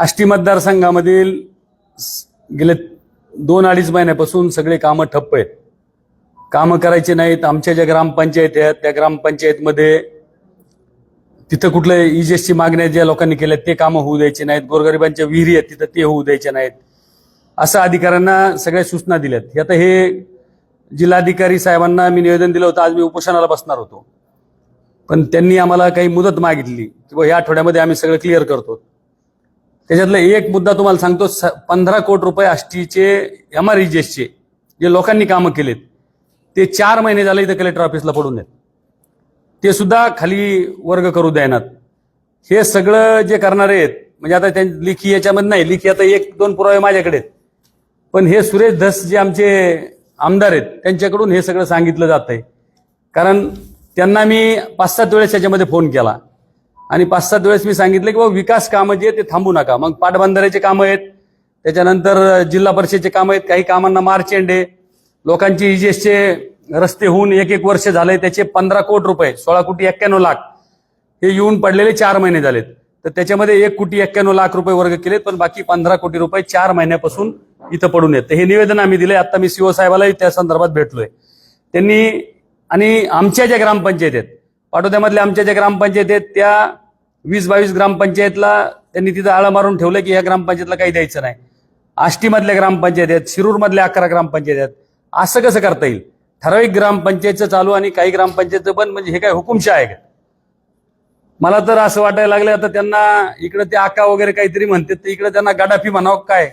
आष्टी मतदारसंघामधील गेले दोन अडीच महिन्यापासून सगळे कामं ठप्प आहेत. कामं करायचे नाहीत. आमच्या ज्या ग्रामपंचायत आहेत त्या ग्रामपंचायतमध्ये तिथं कुठल्या इजेसची मागण्या ज्या लोकांनी केल्या ते कामं होऊ द्यायचे नाहीत. गोरगरिबांच्या विहिरी आहेत तिथं ते होऊ द्यायचे नाहीत. असं अधिकाऱ्यांना सगळ्या सूचना दिल्यात. हे आता हे जिल्हाधिकारी साहेबांना मी निवेदन दिलं होतं. आज मी उपोषणाला बसणार होतो. पण त्यांनी आम्हाला काही मुदत मागितली. की बुवा या आठवड्यामध्ये आम्ही सगळं क्लिअर करतो. त्याच्यातला एक मुद्दा तुम्हाला सांगतो स- पंधरा कोटी रुपये आष्टीचे एम आर चे जे लोकांनी कामं केलेत ते चार महिने झाले इथं कलेक्टर ऑफिसला पडून आहेत ते सुद्धा खाली वर्ग करू द्यायनात हे सगळं जे करणारे आहेत म्हणजे आता त्यां लिखी याच्यामध्ये नाही लिखी आता एक दोन पुरावे माझ्याकडे आहेत. पण हे सुरेश धस जे आमचे आमदार आहेत त्यांच्याकडून हे सगळं सांगितलं जात आहे कारण त्यांना मी पाच सात वेळेस याच्यामध्ये फोन केला. आणि पाच सात वेळेस मी सांगितलं की बाबा विकास कामं जे आहेत ते थांबू नका. मग पाटबंधाऱ्याचे कामं आहेत त्याच्यानंतर जिल्हा परिषदेचे कामं आहेत काही कामांना मार्च एंड आहे. लोकांची इजेसचे रस्ते होऊन एक एक वर्ष झाले त्याचे पंधरा कोटी रुपये सोळा कोटी एक्क्याण्णव लाख हे येऊन पडलेले चार महिने झालेत. तर त्याच्यामध्ये एक कोटी एक्क्याण्णव लाख रुपये वर्ग केलेत पण बाकी पंधरा कोटी रुपये चार महिन्यापासून इथं पडून येत हे निवेदन आम्ही दिले आता मी सीओ साहेबालाही त्या संदर्भात भेटलोय. त्यांनी आणि आमच्या ज्या ग्रामपंचायत आहेत पाटोद्यामधल्या आमच्या ज्या ग्रामपंचायत आहेत त्या वीस बावीस ग्रामपंचायतला त्यांनी तिथं आळा मारून ठेवलं की ह्या ग्रामपंचायतला काही द्यायचं नाही. आष्टीमधल्या ग्रामपंचायत आहेत शिरूरमधल्या अकरा ग्रामपंचायत आहेत. असं कसं करता येईल? ठराविक ग्रामपंचायतचं चालू आणि काही ग्रामपंचायतचं बंद म्हणजे हे काय हुकुमशा आहे का? मला तर असं वाटायला लागलं आता त्यांना इकडे ते आका वगैरे काहीतरी म्हणतात तर इकडे त्यांना गडाफी म्हणावं काय?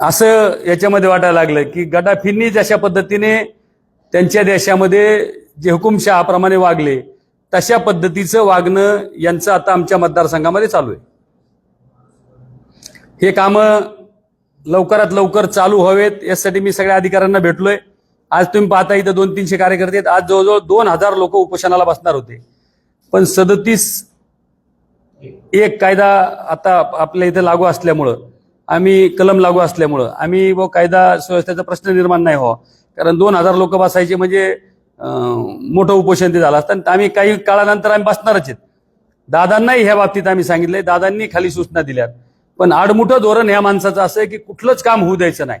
असं याच्यामध्ये वाटायला लागलं की गडाफींनी जशा पद्धतीने त्यांच्या देशामध्ये जे हुकुमशहाप्रमाणे वागले तशा पद्धतीचं वागणं यांचं आता आमच्या मतदारसंघामध्ये चालू आहे. हे कामं लवकरात लवकर चालू व्हावेत यासाठी मी सगळ्या अधिकाऱ्यांना भेटलोय. आज तुम्ही पाहता इथं दोन तीनशे कार्यकर्ते आहेत. आज जवळजवळ दोन हजार लोक उपोषणाला बसणार होते. पण सदतीस एक कायदा आता आपल्या इथे लागू असल्यामुळं आम्ही कलम लागू असल्यामुळं आम्ही व कायदा सुव्यवस्थेचा प्रश्न निर्माण नाही व्हावा. कारण दोन हजार लोक बसायचे म्हणजे मोठं उपोषण ते झालं असतं. आणि आम्ही काही काळानंतर आम्ही बसणारच आहेत. दादांनाही ह्या बाबतीत आम्ही सांगितलंय. दादांनी खाली सूचना दिल्यात. पण आडमुठं धोरण ह्या माणसाचं असं आहे की कुठलंच काम होऊ द्यायचं नाही.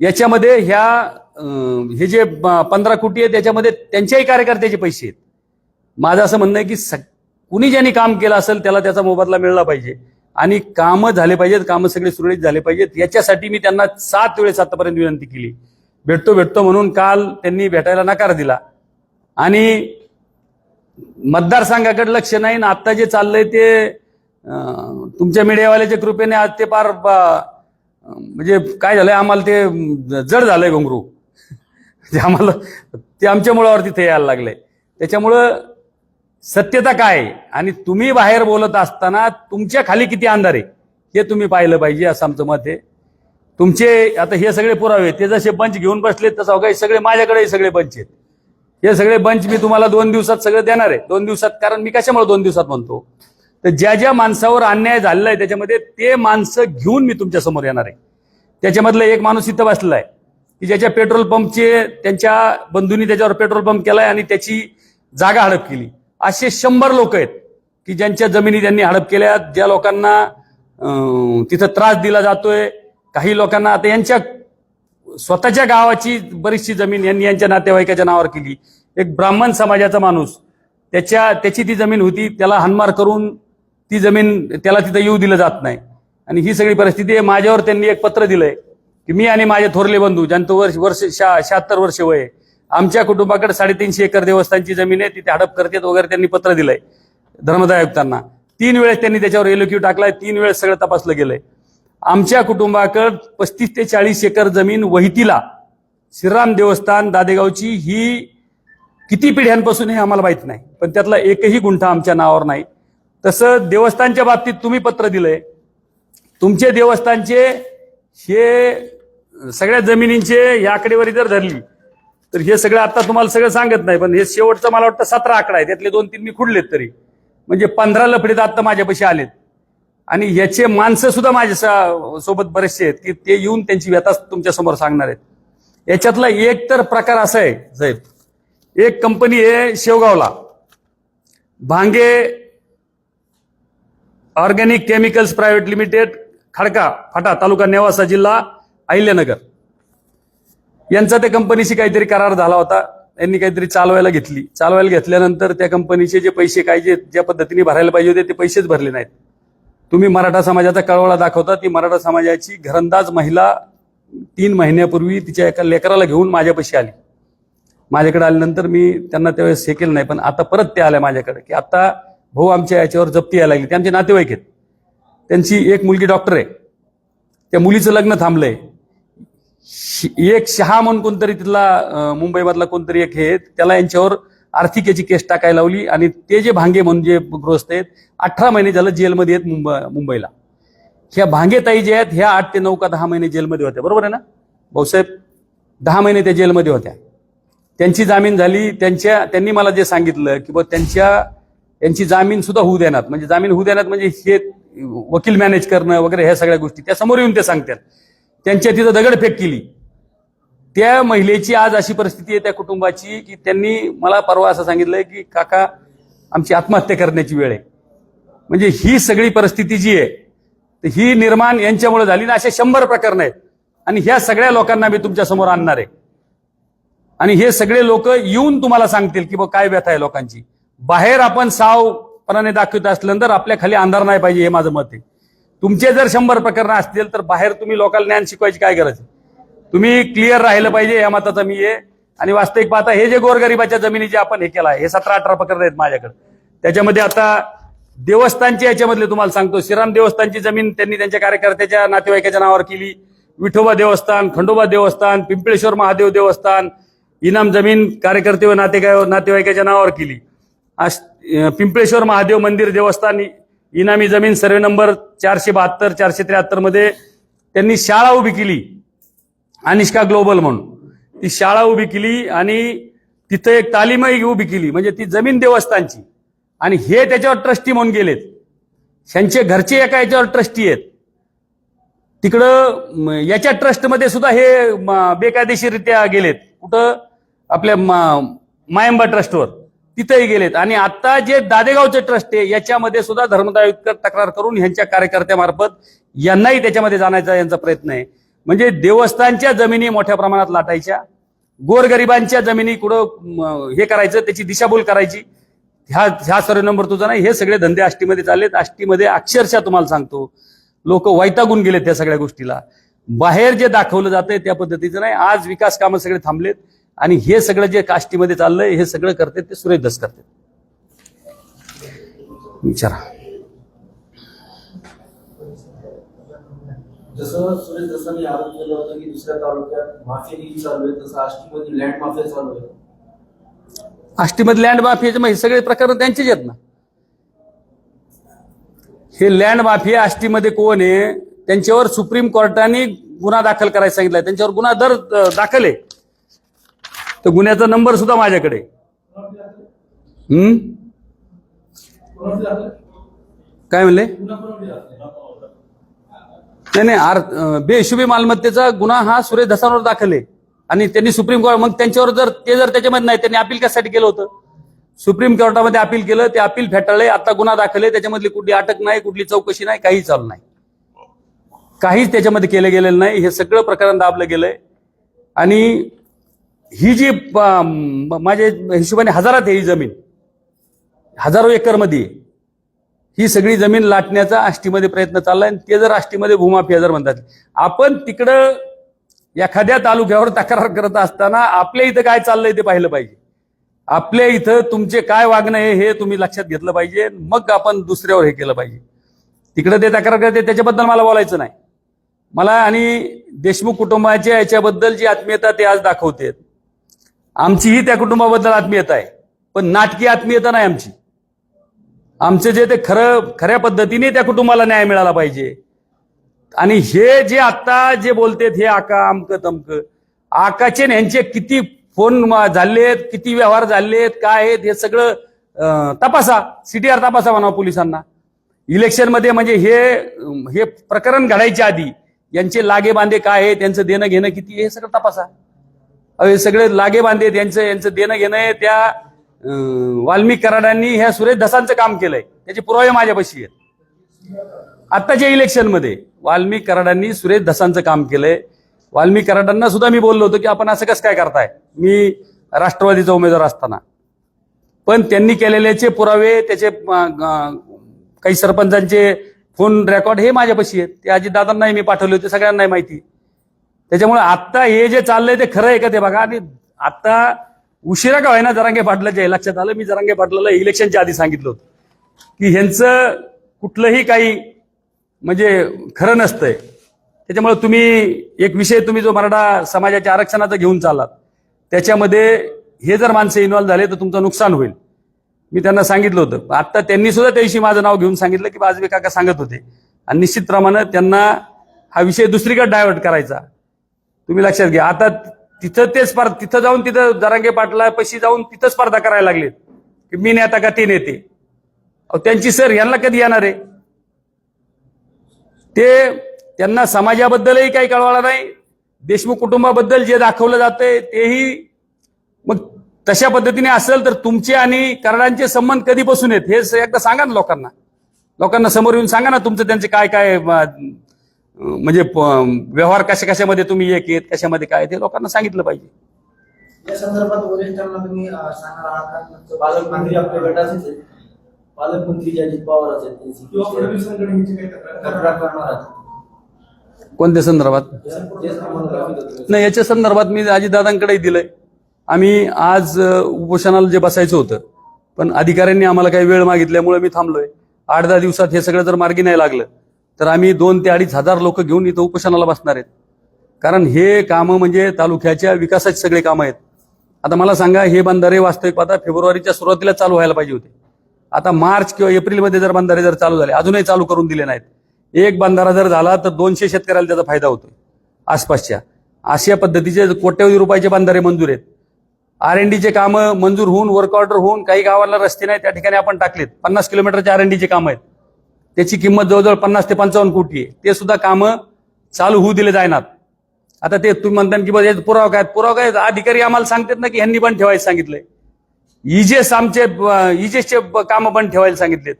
याच्यामध्ये ह्या हे जे पंधरा कोटी आहे त्याच्यामध्ये त्यांच्याही कार्यकर्त्याचे पैसे आहेत. माझं असं म्हणणं आहे की स- कुणी ज्यांनी काम केलं असेल त्याला त्याचा मोबदला मिळला पाहिजे. आणि कामं झाले पाहिजेत कामं सगळे सुरळीत झाले पाहिजेत. याच्यासाठी मी त्यांना सात वेळेस आतापर्यंत विनंती केली. भेटतो भेटतो म्हणून काल त्यांनी भेटायला नकार दिला. आणि मतदारसंघाकडे लक्ष नाही ना आत्ता जे चाललंय ते तुमच्या मीडियावाल्याच्या कृपेने आज ते फार ब- म्हणजे काय झालंय आम्हाला ते जड झालंय घुंगरू. ते आम्हाला ते आमच्या मुळावर तिथे यायला लागले त्याच्यामुळं सत्यता काय? आहे? आणि तुम्ही बाहेर बोलत असताना तुमच्या खाली किती अंधार आहे? हे तुम्ही पाहिलं पाहिजे असं आमचं मत आहे. तुमचे आता हे सगळे पुरावे ते जसे बंच घेऊन बसलेत तसं काही सगळे माझ्याकडे सगळे बंच आहेत. हे सगळे बंच मी तुम्हाला दोन दिवसात सगळं देणार आहे. दोन दिवसात कारण मी कशामुळे दोन दिवसात म्हणतो? तर ज्या ज्या माणसावर अन्याय झालेला आहे त्याच्यामध्ये ते माणसं घेऊन मी तुमच्यासमोर येणार आहे. त्याच्यामधला एक माणूस इथं बसलेला आहे की ज्याच्या पेट्रोल पंपचे त्यांच्या बंधूंनी त्याच्यावर पेट्रोल पंप केलाय आणि त्याची जागा हडप केली. असे शंभर लोक आहेत की ज्यांच्या जमिनी त्यांनी हडप केल्या ज्या लोकांना तिथं त्रास दिला जातोय काही लोकांना आता यांच्या स्वतःच्या गावाची बरीचशी जमीन यांनी यांच्या नातेवाईकाच्या नावावर केली. एक ब्राह्मण समाजाचा माणूस त्याच्या त्याची ती जमीन होती त्याला हनमार करून ती जमीन त्याला तिथं येऊ दिलं जात नाही. आणि ही सगळी परिस्थिती आहे माझ्यावर त्यांनी एक पत्र दिलंय की मी आणि माझे थोरले बंधू ज्यांचं वर्ष वर्ष शहा शहात्तर वर्ष वय आहे, आमच्या कुटुंबाकडे साडेतीनशे एकर देवस्थानची जमीन आहे तिथे हडप करतात वगैरे त्यांनी पत्र दिलंय धर्मदाय आयुक्तांना. तीन वेळेस त्यांनी त्याच्यावर एलोक्यू टाकलाय तीन वेळेस सगळं तपासलं गेलंय. आमच्या कुटुंबाकड पस्तीस ते चाळीस एकर जमीन वहितीला श्रीराम देवस्थान दादेगावची ही किती पिढ्यांपासून हे आम्हाला माहीत नाही पण त्यातला एकही गुंठा आमच्या नावावर नाही. तसं देवस्थानच्या बाबतीत तुम्ही पत्र दिलंय. तुमचे देवस्थानचे हे सगळ्या जमिनींचे या आकडेवारी जर धरली तर हे सगळं आता तुम्हाला सगळं सांगत नाही पण हे शेवटचं मला वाटतं सतरा आकडा आहे. त्यातले दोन तीन मी खुडलेत तरी. म्हणजे पंधरा लफडे तर आता माझ्यापाशी आलेत. आणि याचे माणसं सुद्धा माझ्या सोबत बरेचसे आहेत की ते येऊन त्यांची व्यथा तुमच्यासमोर सांगणार आहेत. याच्यातला एक तर प्रकार असा आहे साहेब. एक कंपनी आहे शेवगावला. Bhange organic chemicals private limited Khadka फाटा तालुका नेवासा जिल्हा अहिल्यानगर. यांचा त्या कंपनीशी काहीतरी करार झाला होता. यांनी काहीतरी चालवायला घेतली. चालवायला घेतल्यानंतर त्या कंपनीचे जे पैसे काय जे ज्या पद्धतीने भरायला पाहिजे होते ते पैसेच भरले नाहीत. तुम्ही मराठा समाजाचा कळवळा दाखवता ती मराठा समाजाची घरंदाज महिला तीन महिन्यापूर्वी तिच्या एका लेकराला घेऊन माझ्यापाशी आली. माझ्याकडे आल्यानंतर मी त्यांना त्यावेळेस हे केलं नाही पण आता परत ते आल्या माझ्याकडे की आता भाऊ आमच्या याच्यावर जप्ती यायला लागली. ते आमचे नातेवाईक आहेत. त्यांची एक मुलगी डॉक्टर आहे. त्या मुलीचं लग्न थांबलंय. श- एक शहा म्हणून कोणतरी तिथला मुंबईमधला कोणतरी एक हे त्याला यांच्यावर आर्थिक याची केस टाकायला लावली आणि ते जे भांगे म्हणून जे गृहस्थ आहेत अठरा महिने झालं जेलमध्ये आहेत मुंबई मुंबईला. ह्या भांगेताई जे आहेत ह्या आठ ते नऊ का दहा महिने जेलमध्ये होत्या. बरोबर आहे ना? भाऊसाहेब दहा महिने त्या जेलमध्ये होत्या. त्यांची जामीन झाली त्यांच्या त्यांनी मला जे सांगितलं की बा त्यांच्या त्यांची जामीन सुद्धा होऊ देणार. म्हणजे जामीन होऊ देणार म्हणजे हे वकील मॅनेज करणं वगैरे ह्या सगळ्या गोष्टी त्या समोर येऊन ते सांगतात. त्यांच्या तिथं दगडफेक केली. त्या महिलेची आज अशी परिस्थिती आहे त्या कुटुंबाची की त्यांनी मला परवा असं सांगितलंय की काका आमची आत्महत्या करण्याची वेळ आहे. म्हणजे ही सगळी परिस्थिती जी आहे तर ही निर्माण यांच्यामुळे झाली ना असे शंभर प्रकरण आहेत. आणि ह्या सगळ्या लोकांना मी तुमच्यासमोर आणणार आहे. आणि हे सगळे लोक येऊन तुम्हाला सांगतील की बघ काय व्यथा आहे लोकांची. बाहेर आपण सावपणाने दाखवत असल्यानंतर आपल्या खाली अंधार नाही पाहिजे हे माझं मत आहे. तुमचे जर शंभर प्रकरण असतील तर बाहेर तुम्ही लोकांना ज्ञान शिकवायची काय गरज आहे? तुम्ही क्लिअर राहिलं पाहिजे या मताचा मी आहे आणि वास्तविक पाहता हे जे गोरगरिबाच्या जमिनी जे आपण हे केलं आहे हे सतरा अठरा प्रकरण आहेत माझ्याकडे. त्याच्यामध्ये आता देवस्थानच्या याच्यामधले तुम्हाला सांगतो. श्रीराम देवस्थानची जमीन त्यांनी त्यांच्या कार्यकर्त्याच्या नातेवाईकाच्या नावावर केली. विठोबा देवस्थान खंडोबा देवस्थान पिंपळेश्वर महादेव देवस्थान इनाम जमीन कार्यकर्ते व नातेगाय नातेवाईकाच्या नावावर केली. पिंपळेश्वर महादेव मंदिर देवस्थान इनामी जमीन सर्वे नंबर चारशे बहात्तर चारशे त्र्याहत्तरमध्ये त्यांनी शाळा उभी केली. अनिष्का ग्लोबल म्हणून. ती शाळा उभी केली आणि तिथं एक तालीमही उभी केली. म्हणजे ती जमीन देवस्थानची. आणि हे त्याच्यावर ट्रस्टी म्हणून गेलेत. ह्यांचे घरचे एका याच्यावर ट्रस्टी आहेत. तिकडं याच्या ट्रस्टमध्ये सुद्धा हे बेकायदेशीररित्या गेलेत. कुठं? आपल्या मायंबा ट्रस्टवर तिथेही गेलेत. आणि आता जे दादेगावचे ट्रस्ट आहे याच्यामध्ये सुद्धा धर्मदायुक्त तक्रार करून ह्यांच्या कार्यकर्त्यामार्फत यांनाही त्याच्यामध्ये जाण्याचा यांचा प्रयत्न आहे. म्हणजे देवस्थानच्या जमिनी मोठ्या प्रमाणात लाटायच्या गोरगरिबांच्या जमिनी कुठं हे करायचं त्याची दिशाभूल करायची. ह्या ह्या सर्व नंबर तुझा नाही हे सगळे धंदे आष्टीमध्ये चाललेत. आष्टीमध्ये अक्षरशः तुम्हाला सांगतो लोक वैतागून गेलेत त्या सगळ्या गोष्टीला. बाहेर जे दाखवलं जातंय त्या पद्धतीचं नाही. आज विकास कामं सगळे थांबलेत आणि हे सगळं जे काष्टीमध्ये चाललंय हे सगळं करते ते सुरेश दस करते विचारा. जसं सुरेश दसांनी आरोप केला होता की दुसऱ्या तालुक्यात माफियागिरी चालू आहे तसं आष्टीमध्ये लँड माफिया चालू आहे. आष्टीमध्ये लँड माफियाचे मग हे सगळे प्रकरण त्यांचेच आहेत ना? हे लँड माफिया आष्टीमध्ये कोण आहे त्यांच्यावर सुप्रीम कोर्टाने गुन्हा दाखल करायला सांगितलाय त्यांच्यावर गुन्हा दर दाखल आहे. तर गुन्ह्याचा नंबर सुद्धा माझ्याकडे. हम्म? काय म्हणले? नाही नाही आर बेहिशोबी मालमत्तेचा गुन्हा हा सुरेश धसांवर दाखल. आहे आणि त्यांनी सुप्रीम कोर्ट मग त्यांच्यावर जर ते जर त्याच्यामध्ये नाही त्यांनी अपील कशासाठी केलं होतं? सुप्रीम कोर्टामध्ये अपील केलं ते अपील फेटाळले आता गुन्हा दाखल आहे त्याच्यामधली कुठली अटक नाही कुठली चौकशी नाही काही चालू नाही. काहीच त्याच्यामध्ये केलं गेलेलं नाही हे सगळं प्रकरण दाबलं गेलंय. आणि ही जी माझ्या हिशोबाने हजारात आहे ही जमीन. हजारो एकरमध्ये. आहे. ही सगळी जमीन लाटण्याचा आष्टीमध्ये प्रयत्न चाललाय आणि ते जर आष्टीमध्ये भूमाफिया जर म्हणतात. आपण तिकडं एखाद्या तालुक्यावर तक्रार करत असताना आपल्या इथं काय चाललंय ते पाहिलं पाहिजे. आपल्या इथं तुमचे काय वागणं आहे हे तुम्ही लक्षात घेतलं पाहिजे मग आपण दुसऱ्यावर हे केलं पाहिजे. तिकडं ते तक्रार करते त्याच्याबद्दल मला बोलायचं नाही. मला आणि देशमुख कुटुंबाच्या याच्याबद्दल जी आत्मीयता ते आज दाखवते आमचीही त्या कुटुंबाबद्दल आत्मीयता आहे. पण नाटकी आत्मीयता नाही आमची. आमचे जे ते खरं खऱ्या पद्धतीने त्या कुटुंबाला न्याय मिळाला पाहिजे. आणि हे जे आत्ता जे बोलतेत हे आका अमक तमक आकाचे यांचे किती फोन झालेत किती व्यवहार झालेत काय आहेत हे सगळं तपासा. सीटीआर तपासा म्हणा पोलिसांना. इलेक्शनमध्ये म्हणजे हे हे प्रकरण घडायच्या आधी यांचे लागे बांधे काय आहे त्यांचं देणं घेणं किती हे सगळं तपासा. हे सगळे लागे बांधे त्यांचं यांचं देणं घेणं त्या वाल्मिक कराडांनी ह्या सुरेश धसांचं काम केलंय. त्याचे पुरावे माझ्यापाशी आहेत. आत्ताच्या इलेक्शनमध्ये वाल्मिक कराडांनी सुरेश धसांचं काम केलंय. वाल्मिक कराडांना सुद्धा मी बोललो होतो की आपण असं कसं काय करताय? मी राष्ट्रवादीचा उमेदवार असताना. पण त्यांनी केलेल्याचे पुरावे त्याचे काही सरपंचांचे फोन रेकॉर्ड हे माझ्यापाशी आहेत. ते अजितदादांनाही मी पाठवले होते सगळ्यांनाही माहिती त्याच्यामुळे आत्ता हे जे चाललंय ते खरं आहे का ते बघा. आणि आता उशिरा का होईना जरांगे पाटलाच्या हे लक्षात आलं? मी जरांगे पाटलाला इलेक्शनच्या आधी सांगितलं होतं. की ह्यांचं कुठलंही काही म्हणजे खरं नसतंय. त्याच्यामुळे तुम्ही एक विषय तुम्ही जो मराठा समाजाच्या आरक्षणाचा घेऊन चाललात त्याच्यामध्ये हे जर माणसं इन्व्हॉल्व्ह झाले तर तुमचं नुकसान होईल. मी त्यांना सांगितलं होतं. आता त्यांनी सुद्धा त्या माझं नाव घेऊन सांगितलं की बाजवे काका सांगत होते. आणि निश्चितप्रमाणे त्यांना हा विषय दुसरीकडे डायव्हर्ट करायचा. तुम्ही लक्षात घ्या. आता तिथं ते स्पर्धा तिथं जाऊन तिथं जरांगे पाटला पैसे जाऊन तिथं स्पर्धा करायला लागले. की मी नेता का ते नेते? त्यांची सर यांना कधी येणार आहे? ते त्यांना समाजाबद्दलही काही कळवायला नाही. देशमुख कुटुंबाबद्दल जे दाखवलं जातंय तेही मग तशा पद्धतीने असेल तर तुमचे आणि कराडांचे संबंध कधीपासून आहेत? हे एकदा सांगा ना लोकांना. लोकांना समोर येऊन सांगा ना तुमचं त्यांचे काय काय म्हणजे प- व्यवहार कशा कशामध्ये तुम्ही एक येत कशामध्ये काय ते लोकांना सांगितलं पाहिजे. या संदर्भात वरिष्ठांना तुम्ही सांगणार आहात का? पालकमंत्री आपल्या आहेत. पालकमंत्री अजित तक्रार करणार? आहात. कोणत्या संदर्भात. नाही याच्या संदर्भात मी अजितदादांकडेही दिलंय. आम्ही आज उपोषणाला जे बसायचं होतं पण अधिकाऱ्यांनी आम्हाला काही वेळ मागितल्यामुळे मी थांबलोय. आठ दहा दिवसात हे सगळं जर मार्गी नाही लागलं तर आम्ही दोन ते अडीच हजार लोक घेऊन इथं उपोषणाला बसणार आहेत. कारण हे कामं म्हणजे तालुक्याच्या विकासाची सगळे कामं आहेत. आता मला सांगा हे बंधारे वास्तविक आता फेब्रुवारीच्या सुरुवातीला चालू व्हायला पाहिजे होते. आता मार्च किंवा एप्रिलमध्ये जर बंधारे जर चालू झाले अजूनही चालू करून दिले नाहीत. एक बंधारा जर झाला तर दोनशे शेतकऱ्याला त्याचा फायदा होतो आसपासच्या. अशा पद्धतीचे कोट्यवधी रुपयाचे बंधारे मंजूर आहेत. आर एन डीचे कामं मंजूर होऊन वर्क ऑर्डर होऊन काही गावाला रस्ते नाही त्या ठिकाणी आपण टाकलेत. पन्नास किलोमीटरचे आर एन डीचे कामं आहेत. त्याची किंमत जवळजवळ पन्नास ते पंचावन्न कोटी आहे. ते सुद्धा कामं चालू होऊ दिले जाईनात आता ते तुम्ही म्हणता की बघा पुरावा काय? पुरावा काय? अधिकारी आम्हाला सांगतात ना की ह्यांनी पण ठेवायला सांगितलंय. इजेस आमचे इजेसचे कामं पण ठेवायला सांगितलेत.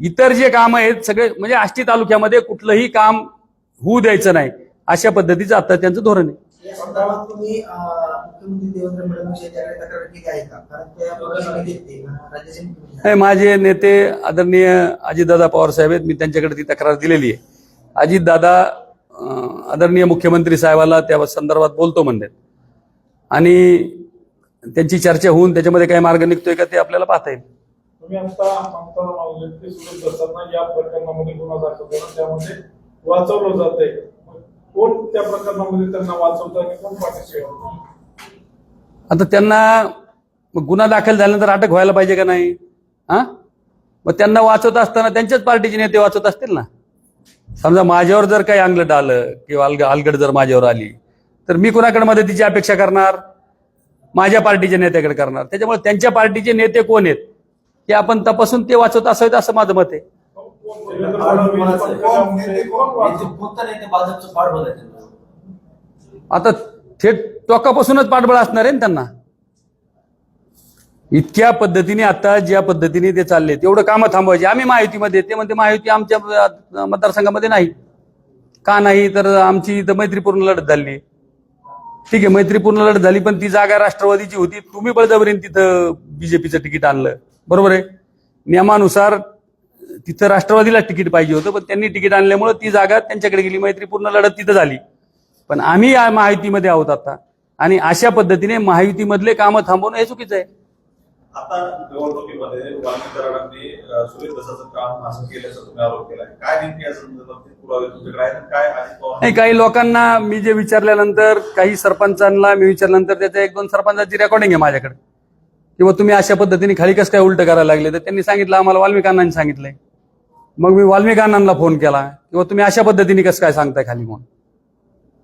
इतर जे कामं आहेत सगळे म्हणजे आष्टी तालुक्यामध्ये कुठलंही काम होऊ द्यायचं नाही. अशा पद्धतीचं आता त्यांचं धोरण आहे. संदर्भात तुम्ही मुख्यमंत्री देवेंद्र फडणवीस यांच्याकडे तक्रार केली आहे का? कारण त्या पक्षाने देते राज्याचे मुख्यमंत्री. नाही माझे नेते आदरणीय अजितदादा पवार साहेब आहेत. मी त्यांच्याकडे ती तक्रार दिलेली आहे. अजितदादा अं, आदरणीय मुख्यमंत्री साहेबाला त्या संदर्भात बोलतो म्हणतात आणि त्यांची चर्चा होऊन त्याच्यामध्ये काय मार्ग निघतोय का ते आपल्याला पाहता येईल. तुम्ही आता सुरेश या प्रकरणामध्ये गुन्हा दाखल करून त्यामध्ये वाचवलं जात आहे कोण त्या प्रकरणामध्ये त्यांना वाचवतं आणि कोण पाठीशी आता त्यांना मग गुन्हा दाखल झाल्यानंतर अटक व्हायला पाहिजे का नाही? हा? मग त्यांना वाचवत असताना त्यांच्याच पार्टीचे नेते वाचवत असतील ना? समजा माझ्यावर जर काही अंगलट आलं किंवा अलग अलगड जर माझ्यावर आली तर मी कुणाकडे मदतीची अपेक्षा करणार? माझ्या पार्टीच्या नेत्याकडे करणार. त्याच्यामुळे त्यांच्या पार्टीचे नेते कोण आहेत? ते आपण तपासून ते वाचवत असावेत असं माझं मत आहे. आता थेट टोकापासूनच पाठबळ असणार आहे ना त्यांना? इतक्या पद्धतीने आता ज्या पद्धतीने ते चालले तेवढं कामं थांबवायचे. आम्ही महायुतीमध्ये ते म्हणते महायुती आमच्या मतदारसंघामध्ये नाही. का नाही? तर आमची इथं मैत्रीपूर्ण लढत झाली. ठीक आहे मैत्रीपूर्ण लढत झाली पण ती जागा राष्ट्रवादीची होती. तुम्ही बळजबरीने तिथं बीजेपीचं तिकीट आणलं. बरोबर आहे? नियमानुसार तिथं राष्ट्रवादीला तिकीट पाहिजे होतं पण त्यांनी तिकीट आणल्यामुळे ती जागा त्यांच्याकडे गेली मैत्रीपूर्ण लढत तिथं झाली. पण आम्ही या महायुतीमध्ये आहोत आता. आणि अशा पद्धतीने महायुतीमधले कामं थांबवणं हे चुकीचं आहे. आता निवडणुकीमध्ये वाल्मिक कराडांनी अ, सुरेश दसाचं काम असं केल्याचा तुम्ही आरोप केलाय. काय नेमके या संदर्भात पुरावे तुमच्याकडे आहेत आणि काय अजित पवार नाही काही लोकांना मी जे विचारल्यानंतर काही सरपंचांना मी विचारल्यानंतर त्याच्या एक दोन सरपंचाची रेकॉर्डिंग आहे माझ्याकडे. किंवा तुम्ही अशा पद्धतीने खाली कसं काय उलट करायला लागले तर त्यांनी सांगितलं आम्हाला वाल्मिकांनांनी सांगितलंय. मग मी वाल्मिकांनांना फोन केला. किंवा तुम्ही अशा पद्धतीने कसं काय सांगताय खाली म्हणून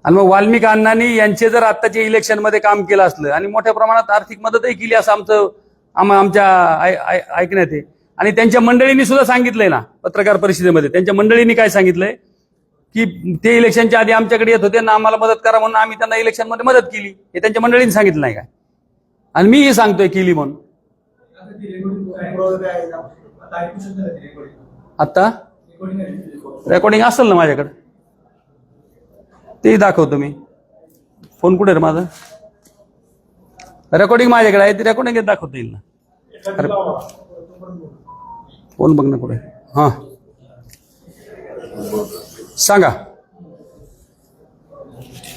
आणि मग वाल्मिक अण्णांनी यांचे जर आत्ताच्या इलेक्शनमध्ये काम केलं असलं आणि मोठ्या प्रमाणात आर्थिक मदतही केली असं आमचं आम आमच्या ऐ- ऐकण्यात आहे. आणि त्यांच्या मंडळींनी सुद्धा सांगितलंय ना पत्रकार परिषदेमध्ये. त्यांच्या मंडळींनी काय सांगितलंय? की ते इलेक्शनच्या आधी आमच्याकडे येत होते ना आम्हाला मदत करा म्हणून आम्ही त्यांना इलेक्शनमध्ये मदत केली. हे त्यांच्या मंडळींनी सांगितलं नाही काय आणि मी हे सांगतोय केली म्हणून. आत्ता रेकॉर्डिंग असेल ना माझ्याकडे? तेही दाखवतो मी. फोन कुठे रे माझा? रेकॉर्डिंग माझ्याकडे आहे ते रेकॉर्डिंग दाखवता येईल ना. अरे. फोन बघ ना कुठे. हां. सांगा.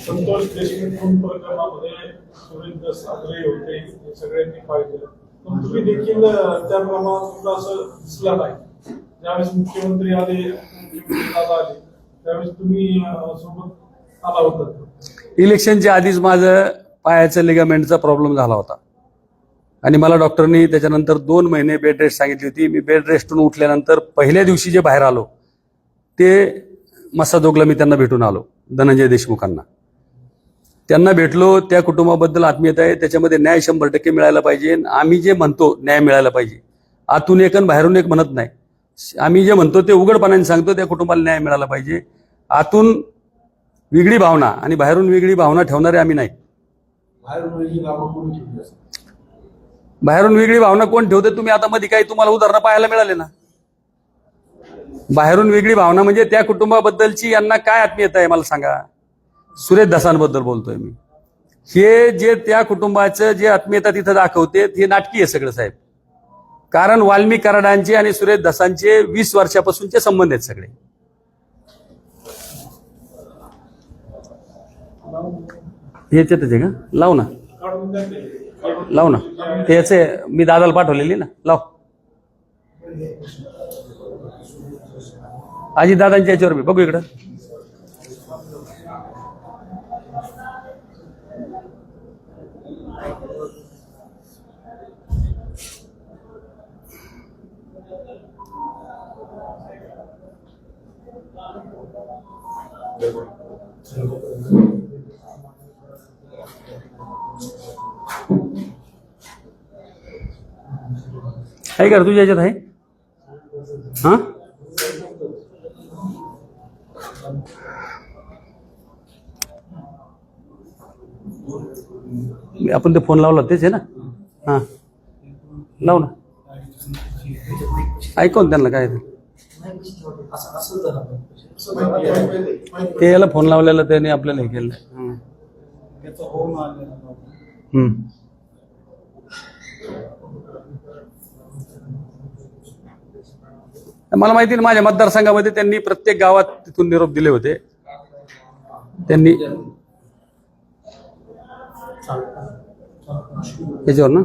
संतोष देशमुख प्रकरणामध्ये सुरेंद्र होते सगळ्यांनी पाहिजे पण तुम्ही देखील त्या प्रमाणात असं दिसला नाही ज्यावेळेस मुख्यमंत्री आले आले त्यावेळेस तुम्ही सोबत आला होता. इलेक्शनच्या आधीच माझं पायाचं लिगामेंटचा प्रॉब्लेम झाला होता. आणि मला डॉक्टरनी त्याच्यानंतर दोन महिने बेड रेस्ट सांगितली होती. मी बेड रेस्टून उठल्यानंतर पहिल्या दिवशी जे बाहेर आलो ते मसादोगला मी त्यांना भेटून आलो धनंजय देशमुखांना. त्यांना भेटलो त्या कुटुंबाबद्दल आत्मीयता आहे. त्याच्यामध्ये न्याय शंभर टक्के मिळायला पाहिजे. आम्ही जे म्हणतो न्याय मिळायला पाहिजे. आतून एक आणि बाहेरून एक म्हणत नाही. आम्ही जे म्हणतो ते उघडपणाने सांगतो त्या कुटुंबाला न्याय मिळाला पाहिजे. आतून वेगळी भावना आणि बाहेरून वेगळी भावना ठेवणारे आम्ही नाही. बाहेरून वेगळी भावना कोण ठेवते तुम्ही? आता मध्ये काही तुम्हाला उदाहरणं पाहायला मिळाले ना. बाहेरून वेगळी भावना म्हणजे त्या कुटुंबाबद्दलची यांना काय आत्मीयता आहे मला सांगा. सुरेश दसांबद्दल बोलतोय मी. हे जे त्या कुटुंबाचं जे आत्मीयता तिथं दाखवते हे नाटकी आहे सगळं साहेब. कारण वाल्मी कराडांचे आणि सुरेश दसांचे वीस वर्षापासूनचे संबंध आहेत सगळे. ह्याच्यातच आहे का? लाव ना. ते. लाव ना. ते याचे मी दादाला पाठवलेली ना. लाव. आजी दादांच्या याच्यावर मी बघू इकडं. आहे का तुझ्या याच्यात आहे? हा? आपण ते फोन लावला तेच आहे ना? हा. लाव ना. ऐकून त्यांना काय ते. याला फोन लावलेला त्याने आपल्याला हे केलं. मला माहिती माझ्या मतदारसंघामध्ये त्यांनी प्रत्येक गावात तिथून निरोप दिले होते. त्यांनी याच्यावर ना?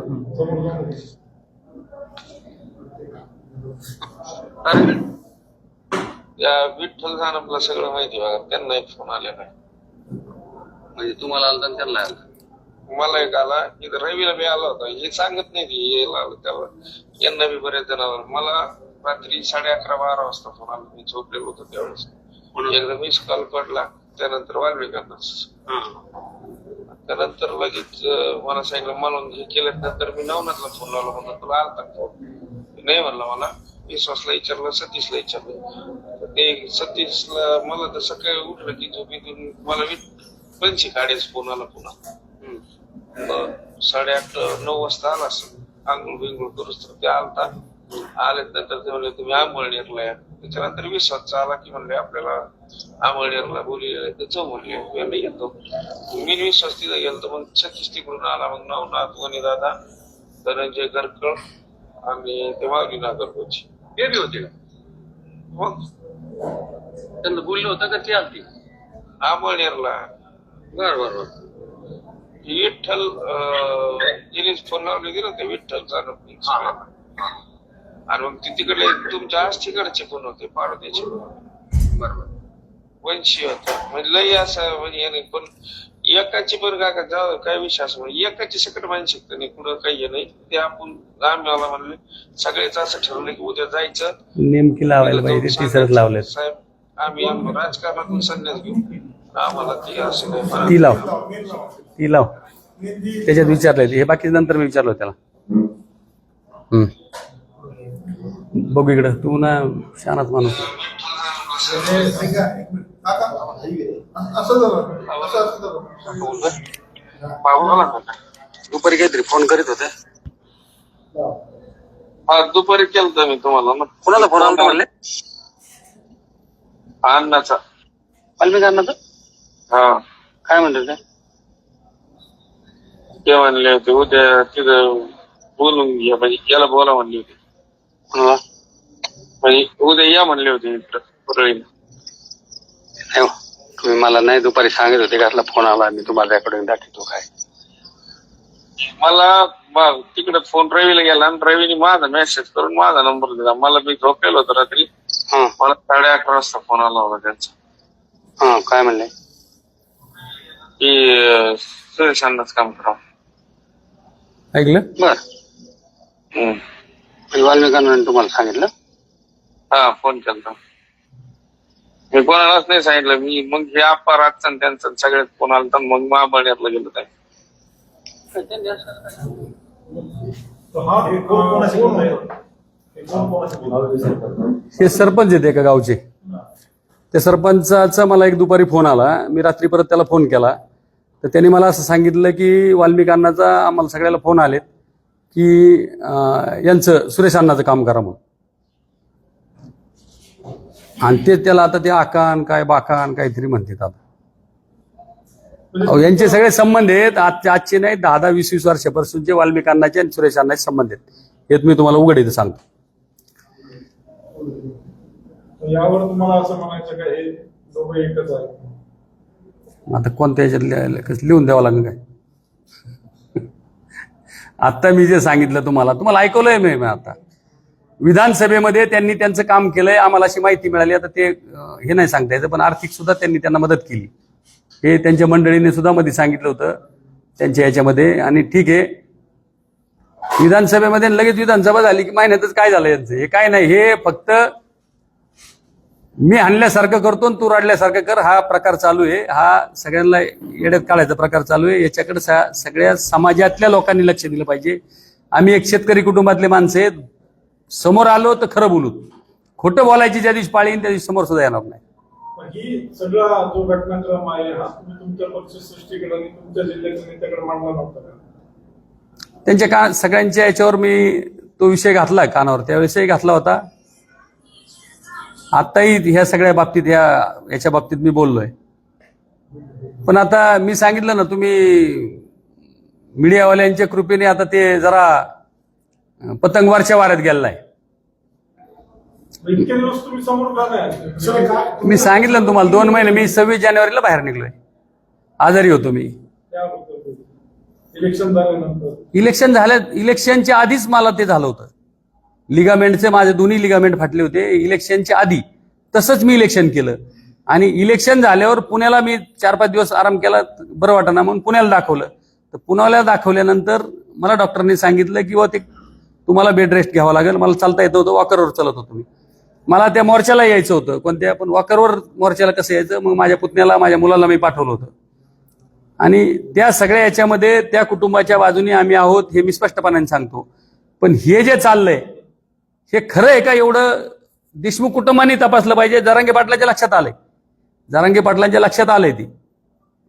विठ्ठल आपला सगळं माहिती बघा त्यांना एक फोन आलेला आहे. म्हणजे तुम्हाला आणि त्यांना आलता मला एक आला. इथं रवीला मी आला होता. हे सांगत नाही ती यायला आलं त्याला. यांना बी बऱ्याच जणांवर. मला रात्री साडे अकरा बारा वाजता फोन आला. मी झोपलेलो होतो त्यावेळेस. एकदा मिस कॉल पडला. त्यानंतर वाल्मिकांनाच त्यानंतर लगेच मला सांगितलं म्हणून हे केल्यानंतर मी नवनाथला फोन लावला. म्हणलं तुला आलता का फोन नाही म्हणला मला. विश्वासला विचारलं सतीशला विचारलं. ते सतीशला मला तर सकाळी उठलं की झोपेतून मला पंची फोन आला पुन्हा. साडेआठ नऊ वाजता आला आंघोळ बिंघोळ करूच तर ते आलता. आल्यानंतर ते म्हणले तुम्ही आंबळनेरला या. त्याच्यानंतर विश्वास आला की म्हणले आपल्याला आंबळनेरला बोली तर जाऊ म्हणले मी येतो. मी विश्वास तिथं गेलो तर मग सतीश तिकडून आला. मग नवनाथ वनी दादा धनंजय गरकळ आणि ते मागणी नागरकोची ते बी होते मग? त्यांना बोललं होतं का ते आलती? आंबळनेरला बर बर बर. विठ्ठल अं, जिने फोन लावले गेलं ते विठ्ठल आणि मग ते तिकडले तुमच्या आज तिकडचे पण होते पाडोद्याचे. बरोबर वंशी होता. म्हणजे लई असं म्हणजे याने पण एकाची पण का जाऊ काय विषय असं म्हणजे एकाची सकट मानसिकता नाही कुठं काही हे नाही. ते आपण आम्ही मला म्हणले सगळेच असं ठरवलं की उद्या जायचं. नेमकी लावायला पाहिजे तिसरंच लावलेत. साहेब आम्ही आम- राजकारणातून संन्यास घेऊ ते असं नाही ती लाव. ती लाव. त्याच्यात विचारलंय हे बाकी नंतर मी विचारलो त्याला. हम्म. बघू इकडं. तू ना शानाच माणूस. दुपारी काहीतरी फोन करीत होते. हा दुपारी केलता मी तुम्हाला. मग कोणाला फोन आला म्हणले? अन्नाचा वाल्मिक अण्णाचं? हा. काय म्हणतात ते? ते म्हणले होते उद्या तिथं बोलून घ्या म्हणजे याला बोला म्हणले होते. कोणाला म्हणजे उद्या या म्हणले होते इकडं परळीला नाही हो. तुम्ही मला नाही दुपारी सांगत होते का आपला फोन आला मी तुम्हाला रेकॉर्डिंग दाखवतो काय. मला ब- तिकडे फोन रवीला गेला आणि रवीने माझा मेसेज करून माझा नंबर दिला. मला मी झोपेलो होतो रात्री. हा. मला साडे अकरा वाजता फोन आला होता त्यांचा. हा काय म्हणले? की अं, सुरेश अण्णाच काम करा ऐकलं बर हम्म. वाल्मिक अण्णाने तुम्हाला सांगितलं हा फोन केला मी कोणालाच नाही सांगितलं मी मग हे आप्पा त्यांचा सगळ्यात फोन आला तर मग महाबळ्यातला गेलो काय हा हे कोण कोणाशी बोलतोय? हे कोण कोणाशी बोलतोय? हे सरपंच आहेत एका गावचे त्या सरपंचाचा मला एक दुपारी फोन आला मी रात्री परत त्याला फोन केला. तर त्यांनी मला असं सांगितलं की वाल्मिकांनाचा आम्हाला सगळ्याला फोन आलेत की यांचं सुरेश अण्णाचं काम करा म्हणून. आणि ते त्याला आता ते आकान काय बाकान काहीतरी म्हणतात आता. यांचे सगळे संबंध आहेत. आजचे आजचे नाही दहा दहा वीस वीस वर्षापासूनचे जे अण्णाचे आणि सुरेश अण्णाचे संबंध आहेत. हे मी तुम्हाला उघड इथं सांगतो. यावर तुम्हाला असं म्हणायचं का हे दोघं एकच आहे आता कोणत्या याच्यात लिहायला- कसं लिहून द्यावं लागेल काय? आत्ता मी जे सांगितलं तुम्हाला तुम्हाला ऐकवलंय मी आता. विधानसभेमध्ये त्यांनी त्यांचं काम केलंय आम्हाला अशी माहिती मिळाली. आता ते हे नाही सांगता यायचं पण आर्थिक सुद्धा त्यांनी त्यांना मदत केली. हे त्यांच्या मंडळीने सुद्धा मध्ये सांगितलं होतं त्यांच्या याच्यामध्ये. आणि ठीक आहे विधानसभेमध्ये लगेच विधानसभा झाली की महिन्यातच काय झालं यांचं? हे काय नाही हे फक्त मी हाणल्यासारखं करतो आणि तू रडल्यासारखं कर. हा प्रकार चालू आहे. हा सगळ्यांना येड्यात काढायचा प्रकार चालू आहे. याच्याकडे सा- सगळ्या समाजातल्या लोकांनी लक्ष दिलं पाहिजे. आम्ही एक शेतकरी कुटुंबातले माणसं आहेत. समोर आलो तर खरं बोलू. खोटं बोलायची ज्या दिवशी पाळीन त्या दिवशी समोर सुद्धा येणार नाही. पण ही सगळा जो घटनाक्रम आहे हा तुम्ही तुमच्या पक्ष सृष्टीकडे आणि तुमच्या जिल्ह्याच्या नेत्याकडे मांडला नव्हता का? त्यांच्या का सगळ्यांच्या याच्यावर मी तो विषय घातला कानावर. त्या विषयी घातला होता. आत्ताही ह्या सगळ्या बाबतीत ह्या याच्या बाबतीत मी बोललोय. पण आता मी सांगितलं ना तुम्ही मीडियावाल्यांच्या कृपेने आता ते जरा पतंगवारच्या वाऱ्यात गेलेला आहे मी सांगितलं ना तुम्हाला दोन महिने मी सव्वीस जानेवारीला बाहेर निघलोय. आजारी होतो मी. इलेक्शन झाल्यानंतर. इलेक्शन झाल्या इलेक्शनच्या आधीच मला ते झालं होतं. लिगामेंटचे माझे दोन्ही लिगामेंट फाटले होते. इलेक्शनच्या आधी तसंच मी इलेक्शन केलं. आणि इलेक्शन झाल्यावर पुण्याला मी चार पाच दिवस आराम केला. बरं वाटना म्हणून पुण्याला दाखवलं. तर पुण्याला दाखवल्यानंतर मला डॉक्टरांनी सांगितलं की व ते तुम्हाला बेड रेस्ट घ्यावा लागेल. मला चालता येतं होतं वॉकरवर चालत होतो मी. मला त्या मोर्चाला यायचं होतं. कोणत्या पण वॉकरवर मोर्चाला कसं यायचं? मग माझ्या पुतण्याला माझ्या मुलाला मी पाठवलं होतं. आणि त्या सगळ्या याच्यामध्ये त्या कुटुंबाच्या बाजूने आम्ही आहोत हे मी स्पष्टपणाने सांगतो. पण हे जे चाललंय हे खरं आहे का? एवढं देशमुख कुटुंबाने तपासलं पाहिजे. जरांगे पाटलाच्या लक्षात आलंय. जरांगे पाटलांच्या लक्षात आलंय ती.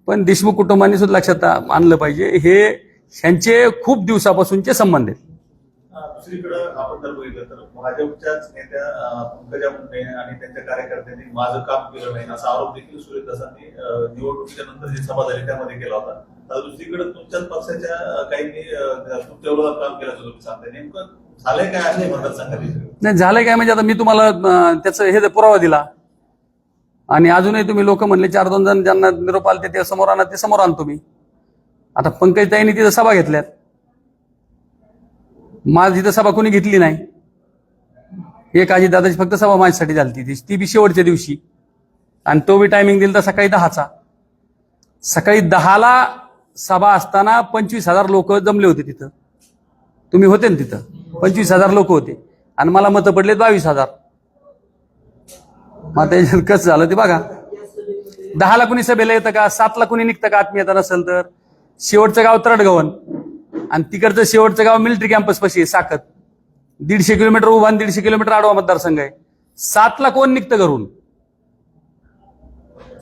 पण देशमुख कुटुंबाने सुद्धा लक्षात आणलं पाहिजे. हे ह्यांचे खूप दिवसापासूनचे संबंध आहेत. दुसरीकडं आपण जर बघितलं तर भाजपच्याच नेत्या पंकजा मुंडे आणि त्यांच्या कार्यकर्त्यांनी माझं काम केलं नाही असा आरोप देखील सुरेश निवडणुकीच्या नंतर जी सभा झाली त्यामध्ये केला होता. तर दुसरीकडे तुमच्याच पक्षाच्या काही काहींनी तुमच्या विरोधात काम होतं तुम्ही सांगताय. नेमकं झालंय काय असे मतदारसंघात नाही झालंय काय? म्हणजे आता मी तुम्हाला अं, त्याचं हे पुरावा दिला आणि अजूनही तुम्ही लोक म्हणले चार दोन जण ज्यांना निरोप आले ते समोर आणा ते समोर आणतो मी. आता पंकजताईंनी तिथं सभा घेतल्यात. माझ तिथं सभा कोणी घेतली नाही. एक आजी दादाची फक्त सभा माझ्यासाठी झाली ती ती बी शेवटच्या दिवशी. आणि तो बी टायमिंग दिला तर सकाळी दहाचा. सकाळी दहाला सभा असताना पंचवीस हजार लोक जमले होते तिथं. तुम्ही होते ना तिथं. पंचवीस हजार लोक होते. आणि मला मतं पडलेत बावीस हजार. मग आता कसं झालं ते बघा. दहाला कुणी सभेला येतं का? सातला कुणी निघतं का? आत्मीयता नसेल तर. शेवटचं गाव तरडगवन आणि तिकडचं शेवटचं गाव मिलिटरी कॅम्पस पशी आहे साखत दीडशे किलोमीटर उभा आणि दीडशे किलोमीटर आडवा मतदारसंघ आहे. सातला कोण निघतं घरून?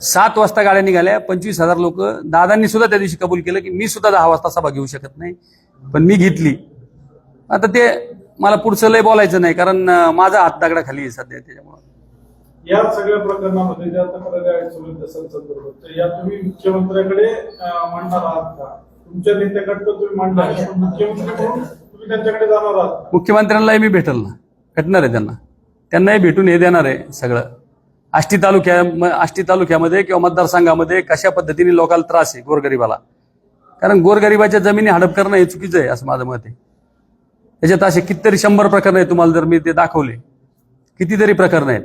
सात वाजता गाड्या निघाल्या. पंचवीस हजार लोक. दादांनी सुद्धा त्या दिवशी कबूल केलं की मी सुद्धा दहा वाजता सभा घेऊ शकत नाही. पण मी घेतली. आता ते मला पुढचं लय बोलायचं नाही कारण माझा हात दगडाखाली आहे सध्या त्याच्यामुळं. या सगळ्या प्रकरणामध्ये ज्या तक्रारी आहेत सुरेश दसांसंदर्भात तर या तुम्ही मुख्यमंत्र्याकडे मांडणार आहात का? तुमच्या नेत्याकडे तर तुम्ही मांडणार आहे, पण मुख्यमंत्री म्हणून तुम्ही त्यांच्याकडे जाणार आहात का? मुख्यमंत्र्यांनाही मी भेटल ना. भेटणार आहे त्यांना. त्यांनाही भेटून हे देणार आहे सगळं. आष्टी तालुक्या आष्टी तालुक्यामध्ये किंवा मतदारसंघामध्ये कशा पद्धतीने लोकांना त्रास आहे गोरगरिबाला? कारण गोरगरिबाच्या जमिनी हडप करणं हे चुकीचं आहे असं माझं मत आहे. त्याच्यात असे कितीतरी शंभर प्रकरण आहेत तुम्हाला जर मी ते दाखवले. कितीतरी प्रकरण आहेत.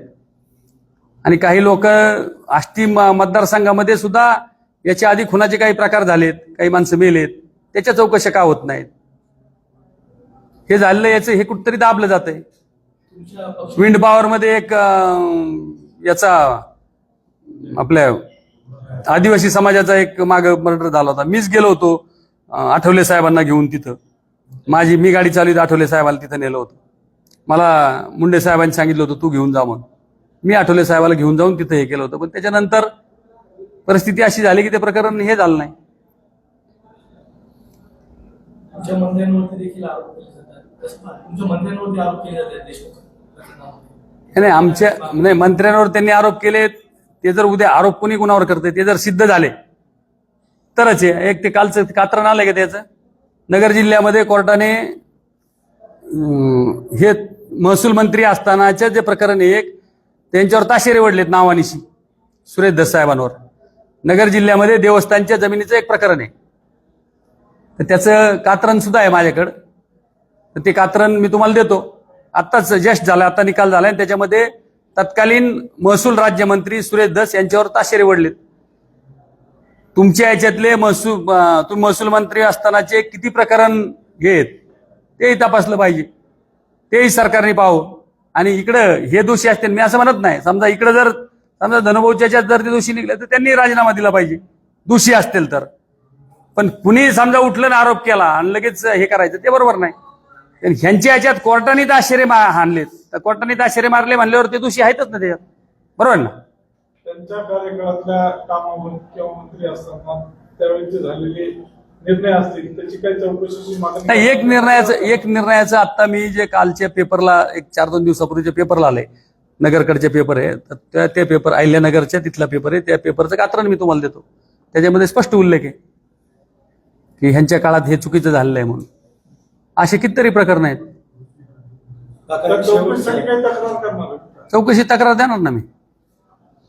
आणि काही लोक आष्टी मतदारसंघामध्ये सुद्धा याच्या आधी खुनाचे काही प्रकार झालेत काही माणसं मेलेत. त्याच्या चौकशा का होत नाहीत? हे झालेलं याचं हे कुठतरी दाबलं जात आहे विंड पॉवरमध्ये एक याचा आपल्या आदिवासी समाजाचा एक माग मर्डर झाला होता. मीच गेलो होतो आठवले साहेबांना घेऊन तिथं. माझी मी गाडी चालवली आठवले साहेबाला तिथं नेलं होतं. मला मुंडे साहेबांनी सांगितलं होतं तू घेऊन जा म्हणून. मी आठवले साहेबाला घेऊन जाऊन तिथं हे केलं होतं. पण त्याच्यानंतर परिस्थिती अशी झाली की ते प्रकरण हे झालं नाही. नाही आमच्या नाही मंत्र्यांवर त्यांनी आरोप केले. ते जर उद्या आरोप कोणी कुणावर करते ते जर सिद्ध झाले. तरच एक ते कालचं कात्रण आलंय का त्याचं? नगर जिल्ह्यामध्ये कोर्टाने हे महसूल मंत्री असतानाचे जे प्रकरण आहे एक त्यांच्यावर ताशेरे वडलेत नावानिशी सुरेश दसाहेबांवर नगर जिल्ह्यामध्ये देवस्थानच्या जमिनीचं एक प्रकरण आहे. तर त्याचं कात्रण सुद्धा आहे माझ्याकडं. तर ते कात्रण मी तुम्हाला देतो. आत्ताच जस्ट झालं आता निकाल झाला आणि त्याच्यामध्ये तत्कालीन महसूल राज्यमंत्री सुरेश दस यांच्यावर ताशेरे वडलेत तुमच्या याच्यातले महसूल तुम्ही महसूल मंत्री असतानाचे किती प्रकरण घेत? तेही तपासलं पाहिजे. तेही सरकारने पाहू आणि इकडं हे दोषी असतील मी असं म्हणत नाही. समजा इकडं जर समजा धनुभाऊच्या याच्यात जर ते दोषी निघले तर त्यांनी राजीनामा दिला पाहिजे. दोषी असतील तर. पण कुणी समजा उठलं ना आरोप केला आणि लगेच हे करायचं ते बरोबर नाही. ह्यांच्या याच्यात कोर्टाने आश्चर्य हाणलेत. तर कोर्टाने आश्चर्य मारले म्हणल्यावर ते दोषी आहेतच ना त्याच्यात. बरोबर ना? त्यांच्या कार्यकाळातल्या कामावर किंवा मंत्री असताना त्यावेळी झालेले निर्णय असतील त्याची काही चौकशीची मागणी नाही एक निर्णयाचं एक निर्णयाचं आता मी जे कालच्या पेपरला एक चार दोन दिवसापूर्वीच्या पेपरला आले नगरकडचे पेपर आहे. तर त्या ते पेपर अहिल्यानगरच्या तिथला पेपर आहे. त्या पेपरचं कात्रण मी तुम्हाला देतो. त्याच्यामध्ये स्पष्ट उल्लेख आहे की ह्यांच्या काळात हे चुकीचं झालेलं आहे म्हणून. असे कितीतरी प्रकरण आहेत? चौकशी तक्रार देणार ना मी.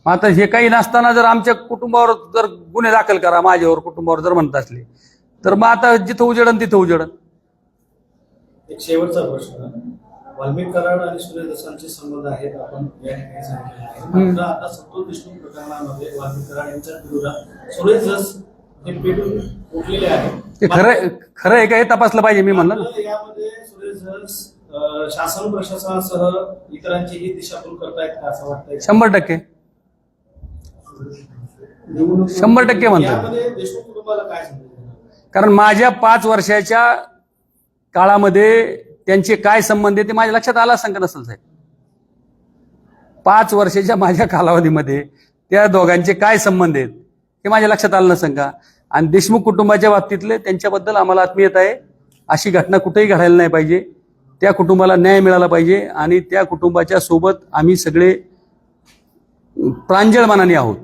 मग आता हे काही नसताना जर आमच्या कुटुंबावर जर गुन्हे दाखल करा माझ्यावर कुटुंबावर जर म्हणत असले तर मग आता जिथं उजेडन तिथं उजेडन एक शेवटचा प्रश्न. वाल्मिक कराड आणि सुरेश दसांचे संबंध आहेत आपण या ठिकाणी सांगितले आता संतोष देशमुख प्रकरणामध्ये वाल्मिक कराड यांच्या विरोधात सुरेश दस हे पेटून उठलेले आहेत ते खरं खरं आहे का हे तपासलं पाहिजे मी म्हणलं यामध्ये सुरेश दस अं, शासन प्रशासनासह इतरांचीही दिशाभूल करतायत का असं वाटतंय? शंभर टक्के. शंभर टक्के म्हणतो. कारण माझ्या पाच वर्षाच्या काळामध्ये त्यांचे काय संबंध आहे ते माझ्या लक्षात आलं असं का नसेल साहेब. पाच वर्षाच्या माझ्या कालावधीमध्ये त्या दोघांचे काय संबंध आहेत हे माझ्या लक्षात आलं नसेल का? आणि देशमुख कुटुंबाच्या बाबतीतले त्यांच्याबद्दल आम्हाला आत्मीयता आहे. अशी घटना कुठेही घडायला नाही पाहिजे. त्या कुटुंबाला न्याय मिळाला पाहिजे आणि त्या कुटुंबाच्या सोबत आम्ही सगळे प्रांजळ मनाने आहोत.